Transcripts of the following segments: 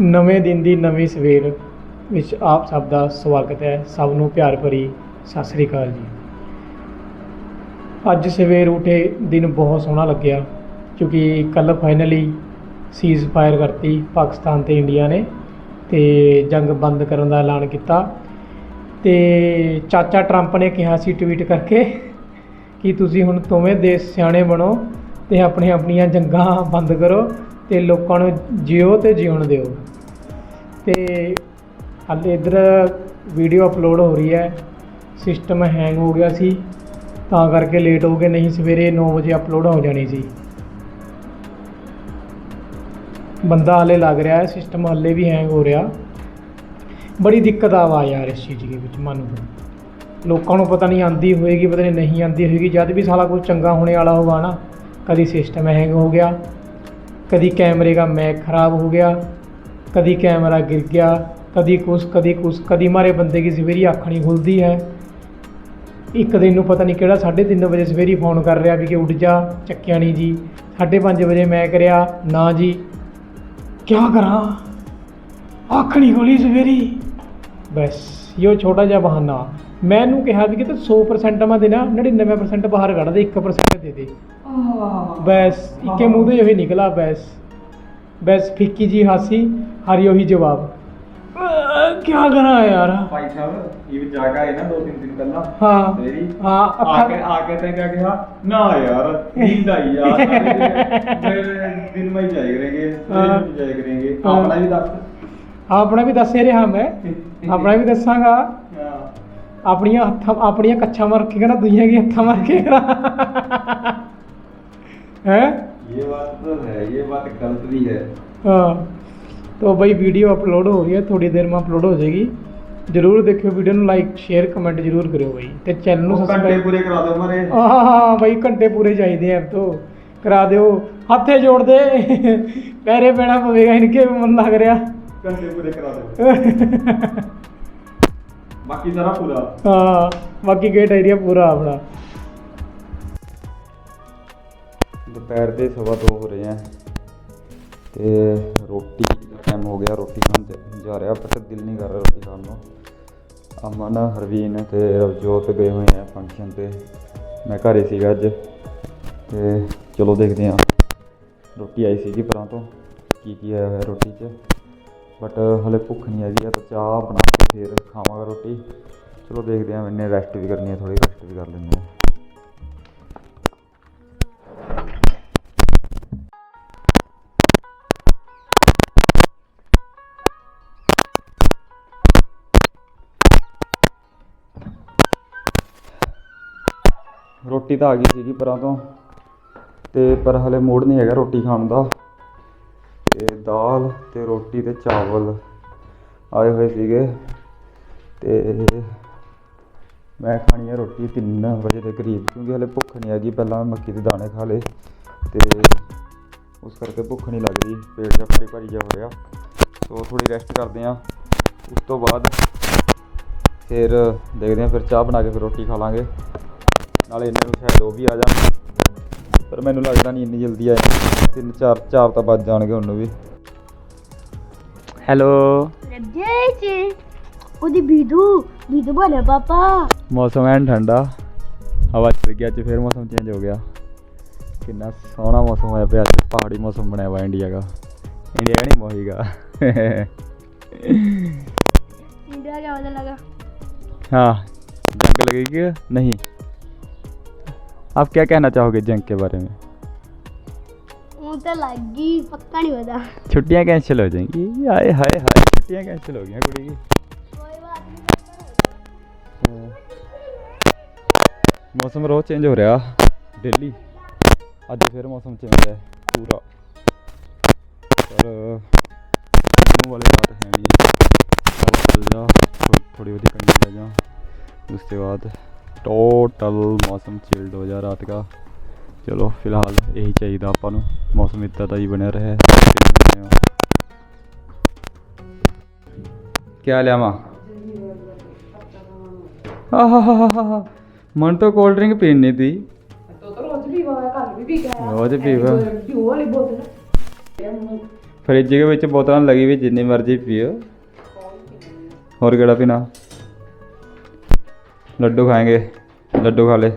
ਨਵੇਂ ਦਿਨ ਦੀ ਨਵੀਂ ਸਵੇਰ ਵਿੱਚ ਆਪ ਸਭ ਦਾ ਸਵਾਗਤ ਹੈ। ਸਭ ਨੂੰ ਪਿਆਰ ਭਰੀ ਸਤਿ ਸ੍ਰੀ ਅਕਾਲ ਜੀ। ਅੱਜ ਸਵੇਰ ਉਠੇ ਦਿਨ ਬਹੁਤ ਸੋਹਣਾ ਲੱਗਿਆ ਕਿਉਂਕਿ ਕੱਲ ਫਾਈਨਲੀ ਸੀਜ਼ ਫਾਇਰ ਕਰਤੀ ਪਾਕਿਸਤਾਨ ਤੇ ਇੰਡੀਆ ਨੇ ਤੇ ਜੰਗ ਬੰਦ ਕਰਨ ਦਾ ਐਲਾਨ ਕੀਤਾ। ਤੇ ਚਾਚਾ ਟਰੰਪ ਨੇ ਕਿਹਾ ਸੀ ਟਵੀਟ ਕਰਕੇ ਕਿ ਤੁਸੀਂ ਹੁਣ ਦੋਵੇਂ ਦੇਸ਼ ਸਿਆਣੇ ਬਣੋ ਤੇ ਆਪਣੀਆਂ ਆਪਣੀਆਂ ਜੰਗਾਂ ਬੰਦ ਕਰੋ ਤੇ ਲੋਕਾਂ ਨੂੰ ਜਿਓ ਤੇ ਜਿਉਣ ਦਿਓ। ਤੇ ਹਾਲੇ ਇੱਧਰ ਵੀਡੀਓ ਅਪਲੋਡ ਹੋ ਰਹੀ ਹੈ। ਸਿਸਟਮ ਹੈਂਗ ਹੋ ਗਿਆ ਸੀ। ਤਾਂ ਕਰਕੇ ਲੇਟ ਹੋ ਗਏ, ਨਹੀਂ ਸਵੇਰੇ 9 ਵਜੇ ਅਪਲੋਡ ਹੋ ਜਾਣੀ ਸੀ। ਬੰਦਾ ਹਾਲੇ ਲੱਗ ਰਿਹਾ ਹੈ, ਸਿਸਟਮ ਹਾਲੇ ਵੀ ਹੈਂਗ ਹੋ ਰਿਹਾ। ਬੜੀ ਦਿੱਕਤ ਆਵਾ ਯਾਰ ਇਸ ਚੀਜ਼ ਦੇ ਵਿੱਚ, ਮਨ ਨੂੰ। ਲੋਕਾਂ ਨੂੰ ਪਤਾ ਨਹੀਂ ਆਂਦੀ ਹੋਏਗੀ, ਪਤਾ ਨਹੀਂ ਨਹੀਂ ਆਂਦੀ ਹੋਏਗੀ। ਜਦ ਵੀ ਸਾਲਾ ਕੁਝ ਚੰਗਾ ਹੋਣੇ ਵਾਲਾ ਹੋਗਾ ਨਾ, ਕਦੀ ਸਿਸਟਮ ਹੈਂਗ ਹੋ ਗਿਆ। ਕਦੀ ਕੈਮਰੇ ਦਾ ਮੈਕ ਖਰਾਬ ਹੋ ਗਿਆ कभी कैमरा गिर गया कभी कुछ कभी कुछ कभी हमारे बंदे की सवेरी अख नहीं खुलती है ਇੱਕ ਦਿਨ ਨੂੰ ਪਤਾ ਨਹੀਂ ਕਿਹੜਾ 3:30 ਵਜੇ ਸਵੇਰੀ ਫੋਨ ਕਰ ਰਿਹਾ ਵੀ ਕਿ ਉੱਠ ਜਾ ਚੱਕਿਆ ਨਹੀਂ ਜੀ 5:30 ਵਜੇ ਮੈਂ ਕਰਿਆ ਨਾ ਜੀ ਕੀ ਕਰਾਂ ਅੱਖ ਨਹੀਂ ਖੁੱਲੀ ਸਵੇਰੀ ਬਸ ਇਹੋ ਛੋਟਾ ਜਿਹਾ ਬਹਾਨਾ ਮੈਂ ਇਹਨੂੰ ਕਿਹਾ ਵੀ ਕਿ ਤੂੰ 100% ਮੈਂ ਦੇਣਾ 99% ਬਾਹਰ ਕੱਢ ਦੇ 1% ਦੇ ਦੇ ਬੈਸ ਇੱਕੇ ਮੂੰਹ ਤੋਂ ਹੀ ਨਿਕਲਾ ਬੈਸ। ਬੈਸ ਫਿੱਕੀ ਜੀ ਹਾਸੀ ਹਰੀ ਉਹੀ ਜਵਾਬ। ਕੀ ਕਰਾਂ ਯਾਰ? ਭਾਈ ਸਾਹਿਬ ਇਹ ਜਗ੍ਹਾ ਹੈ ਨਾ ਦੋ ਤਿੰਨ ਦਿਨ ਪਹਿਲਾਂ। ਹਾਂ। ਮੇਰੀ। ਹਾਂ ਆ ਕੇ ਆ ਕੇ ਤੇ ਕਿਆ ਕਿਹਾ ਨਾ ਯਾਰ ਨੀਂਦ ਆਈ ਯਾਰ ਮੇਰੇ ਦਿਨ ਮੈਂ ਜਾਇ ਕਰੇਗੇ ਹਾਂ। ਜਾਇ ਕਰੇਗੇ। ਆਪਣਾ ਵੀ ਦੱਸ। ਆਪਣਾ ਵੀ ਦੱਸੇ ਰਿਹਾ ਮੈਂ ਆਪਣਾ ਵੀ ਦੱਸਾਂਗਾ। ਆਪਣੀਆਂ ਹੱਥਾਂ ਆਪਣੀਆਂ ਕੱਛਾਂ ਮਾਰ ਕੇ ਕਰਾ ਦੁਨੀਆ ਦੀ ਹੱਥਾਂ ਮਾਰ ਕੇ ਕਰਾ। ਹੈ ये बात तो है ये बात गलत भी है हाँ तो भाई वीडियो अपलोड हो रही है थोड़ी देर में अपलोड हो जाएगी जरूर देखियो वीडियो ਨੂੰ ਲਾਈਕ ਸ਼ੇਅਰ ਕਮੈਂਟ ਜਰੂਰ ਕਰਿਓ ਬਾਈ ਤੇ ਚੈਨਲ ਨੂੰ ਉਹ ਘੰਟੇ ਸਬਸਕ੍ਰਾਈਬ ਪੂਰੇ ਕਰਾ ਦਿਓ ਮਾਰੇ ਹਾਂ ਹਾਂ ਬਾਈ ਘੰਟੇ ਪੂਰੇ ਚਾਹੀਦੇ ਆ ਤੋਂ ਕਰਾ ਦਿਓ ਹੱਥੇ ਜੋੜ ਦੇ ਪੈਰੇ ਪੈਣਾ ਪਵੇਗਾ ਇਨਕੇ ਮਨ ਲੱਗ ਰਿਹਾ ਘੰਟੇ ਪੂਰੇ ਕਰਾ ਦਿਓ ਬਾਕੀ ਸਾਰਾ ਪੂਰਾ ਹਾਂ ਬਾਕੀ ਗੇਟ ਏਰੀਆ ਪੂਰਾ ਆਪਣਾ ਦੁਪਹਿਰ ਦੇ ਸਵਾ ਦੋ ਹੋ ਰਹੇ ਆ। ਤੇ ਰੋਟੀ ਦਾ ਟਾਈਮ ਹੋ ਗਿਆ, ਰੋਟੀ ਖਾਣ ਜਾ- ਜਾ ਰਿਹਾ, ਪਰ ਦਿਲ ਨਹੀਂ ਕਰ ਰਿਹਾ ਰੋਟੀ ਖਾਣ ਨੂੰ। ਅਮਨ, ਹਰਵੀਨ ਤੇ ਰਵਜੋਤ ਗਏ ਹੋਏ ਆ ਫੰਕਸ਼ਨ ਤੇ। ਮੈਂ ਘਰੇ ਸੀਗਾ ਅੱਜ। ਤੇ ਚਲੋ ਦੇਖਦੇ ਆ ਰੋਟੀ ਆਈ ਸੀਗੀ ਪਰਾਂ ਤੋਂ। ਕੀ ਕੀ ਆਇਆ ਹੋਇਆ ਰੋਟੀ 'ਚ? ਬਟ ਹਲੇ ਭੁੱਖ ਨਹੀਂ ਹੈਗੀ, ਆ ਤਾਂ ਚਾਹ ਬਣਾ ਕੇ ਫਿਰ ਖਾਵਾਂਗਾ ਰੋਟੀ। ਚਲੋ ਦੇਖਦੇ ਆ ਮੈਨੇ ਰੈਸਟ ਵੀ ਕਰਨੀ ਹੈ ਥੋੜੀ ਰੈਸਟ ਵੀ ਕਰ ਲੈਂਦੇ ਆ ਰੋਟੀ ਤਾਂ ਆ ਗਈ ਸੀਗੀ ਪਰਾਂ ਤੋਂ। ਤੇ ਪਰ ਹਲੇ ਮੂਡ ਨਹੀਂ ਹੈਗਾ ਰੋਟੀ ਖਾਣ ਦਾ। ਤੇ ਦਾਲ ਤੇ ਰੋਟੀ ਤੇ ਚਾਵਲ ਆਏ ਹੋਏ ਸੀਗੇ। ਤੇ ਮੈਂ ਖਾਣੀ ਹੈ ਰੋਟੀ 3 ਵਜੇ ਦੇ ਕਰੀਬ, ਕਿਉਂਕਿ ਹਲੇ ਭੁੱਖ ਨਹੀਂ ਹੈਗੀ, ਪਹਿਲਾਂ ਮੈਂ ਮੱਕੀ ਦੇ ਦਾਣੇ ਖਾ ਲਏ। ਤੇ ਉਸ ਕਰਕੇ ਭੁੱਖ ਨਹੀਂ ਲੱਗ ਰਹੀ, ਪੇਟ ਜਿਹਾ ਭਾਰੀ ਭਾਰੀ ਜਿਹਾ ਹੋ ਰਿਹਾ। ਸੋ ਥੋੜੀ ਰੈਸਟ ਕਰਦੇ ਆ। ਉਸ ਤੋਂ ਬਾਅਦ ਫਿਰ ਦੇਖਦੇ ਆ, ਫਿਰ ਚਾਹ ਬਣਾ ਕੇ ਫਿਰ ਰੋਟੀ ਖਾ ਲਾਂਗੇ। ਨਾਲੇ ਇਹਨਾਂ ਨੂੰ ਸ਼ਾਇਦ ਉਹ ਵੀ ਆ ਜਾਣ। ਪਰ ਮੈਨੂੰ ਲੱਗਦਾ ਨਹੀਂ ਇੰਨੀ ਜਲਦੀ ਆਏ। ਤਿੰਨ ਚਾਰ ਚਾਰ ਤਾਂ ਵੱਜ ਜਾਣਗੇ ਹੁਣ ਵੀ। ਹੈਲੋ। ਲੱਗੇ ਸੀ ਉਹਦੀ ਬੀਦੂ ਬੀਦੂ ਬੋਲੇ ਪਾਪਾ। ਮੌਸਮ ਐਨ ਠੰਡਾ। ਹਵਾ ਚੱਲ ਗਿਆ ਅੱਜ ਫੇਰ ਮੌਸਮ ਚੇਂਜ ਹੋ ਗਿਆ। ਕਿੰਨਾ ਸੋਹਣਾ ਮੌਸਮ ਹੋਇਆ ਪਿਆ ਅੱਜ। ਪਹਾੜੀ ਮੌਸਮ ਬਣਿਆ ਹੋਇਆ ਇੰਡੀਆ ਦਾ। ਇੰਡੀਆ ਨਹੀਂ ਮੋਹੀਗਾ ਇੰਡੀਆ ਦਾ ਲਗਾ। ਹਾਂ। ਜੰਗਲ ਗਈ ਕਿ ਨਹੀਂ? नहीं आप क्या कहना चाहोगे जंग के बारे में वो तो लगी पक्का नहीं पता छुट्टियां कैंसिल हो जाएंगी हाय हाय हाय छुट्टियां कैंसिल हो गई हैं कुड़ी की कोई बात ਮੌਸਮ ਰੋਜ਼ ਚੇਂਜ ਹੋ ਰਿਹਾ ਡੇਲੀ ਅੱਜ ਫਿਰ ਮੌਸਮ ਚੇਂਜ ਹੈ ਪੂਰਾ ਪਰ ਨੂੰ ਵਾਲੇ ਬਾਤ ਹੈ ਨਹੀਂ ਹਵਾ ਚੱਲ ਜਾ थोड़ी ਬਹੁਤੀ कंडी ले जा उसके बाद टोटल मौसम चिल्ड हो जा रात का चलो फिलहाल यही चाहिए आपको मौसम इतना का ही बनया रहा है क्या लिया माँ मन तो कोल्ड ड्रिंक पीनी थी रोज पीवा फ्रिज के बच्चे बोतल लगी हुई जितनी मर्जी पियो और केड़ा पीना ਲੱਡੂ ਖਾएंगे ਲੱਡੂ ਖਾ ਲੈ।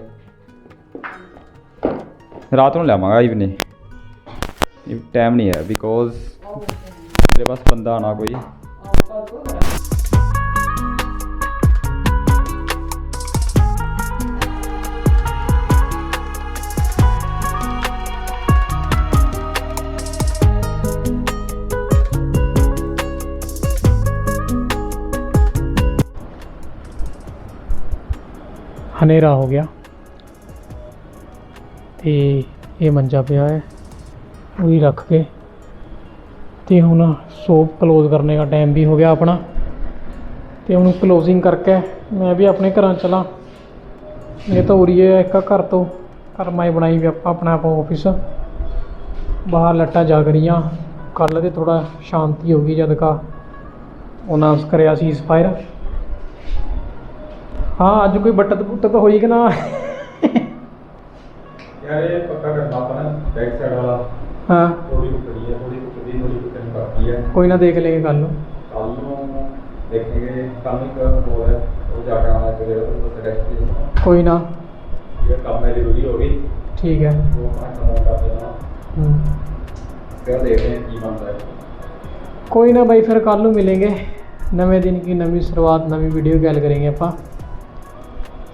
ਰਾਤ ਨੂੰ ਲਿਆਵਾਂਗਾ ਇਵਨਿੰਗ ਇਹ ਟਾਈਮ ਨਹੀਂ ਹੈ ਬਿਕੋਜ਼ ਮੇਰੇ ਪਾਸ ਬੰਦਾ ਆਣਾ ਕੋਈ। ਹਨੇਰਾ ਹੋ ਗਿਆ। ਤੇ ਇਹ ਮੰਜਾ ਪਿਆ ਹੈ। ਉਹੀ ਰੱਖ ਕੇ ਤੇ ਹੁਣ ਸ਼ੋਪ ਕਲੋਜ਼ ਕਰਨੇ ਦਾ ਟਾਈਮ ਵੀ ਹੋ ਗਿਆ ਆਪਣਾ। ਤੇ ਹੁਣ ਕਲੋਜ਼ਿੰਗ ਕਰਕੇ ਮੈਂ ਵੀ ਆਪਣੇ ਘਰਾਂ ਚਲਾਂ। ਇਹ ਤਾਂ ਉਰੀ ਹੈ ਇੱਕ ਘਰ ਤੋਂ ਘਰ ਮਾਈ ਬਣਾਈ ਵੀ ਆਪਾਂ ਆਪਣਾ ਆਪ ਆਫਿਸ ਬਾਹਰ ਲੱਟਾਂ ਜਾਗ ਰਹੀਆਂ। ਕੱਲ੍ਹ ਤੇ ਥੋੜਾ ਸ਼ਾਂਤੀ ਹੋ ਗਈ ਜਦ ਕਾ। ਅਨਾਉਂਸ ਕਰਿਆ ਸੀ ਸਪਾਇਰ ਹਾਂ ਅੱਜ ਕੋਈ ਬੱਟਤ ਬੁੱਟਤ ਹੋਈ ਕਿ ਨਾ ਯਾਰ ਇਹ ਪੱਕਾ ਕਰਨਾ ਆਪਣਾ ਬੈਕ ਸਾਈਡ ਵਾਲਾ ਹਾਂ ਥੋੜੀ ਟੁਕੜੀ ਹੈ ਥੋੜੀ ਟੁਕੜੀ ਥੋੜੀ ਟੁਕੜੀ ਬਾਕੀ ਹੈ ਕੋਈ ਨਾ ਦੇਖ ਲੇਗੇ ਕੱਲ ਨੂੰ। ਕੱਲ ਨੂੰ ਦੇਖेंगे ਕੰਮ ਇੱਕ ਹੋ ਹੈ ਉਹ ਜਾ ਕੇ ਆਉਣਾ ਚਾਹੀਦਾ ਉਹ ਸੈਕਟਰੀ ਕੋਈ ਨਾ ਇਹ ਕੰਮ ਮੇਰੀ ਰੁਕੀ ਹੋ ਗਈ ਠੀਕ ਹੈ ਉਹ ਆਪਣਾ ਕੰਮ ਕਰ ਦੇਣਾ ਹੂੰ। ਫਿਰ ਦੇਖਦੇ ਹਾਂ ਕੀ ਬਣਦਾ ਹੈ ਕੋਈ ਨਾ ਬਾਈ ਫਿਰ ਕੱਲ ਨੂੰ ਮਿਲਾਂਗੇ ਨਵੇਂ ਦਿਨ ਕੀ ਨਵੀਂ ਸ਼ੁਰੂਆਤ ਨਵੀਂ ਵੀਡੀਓ ਗੱਲ ਕਰਾਂਗੇ ਆਪਾਂ।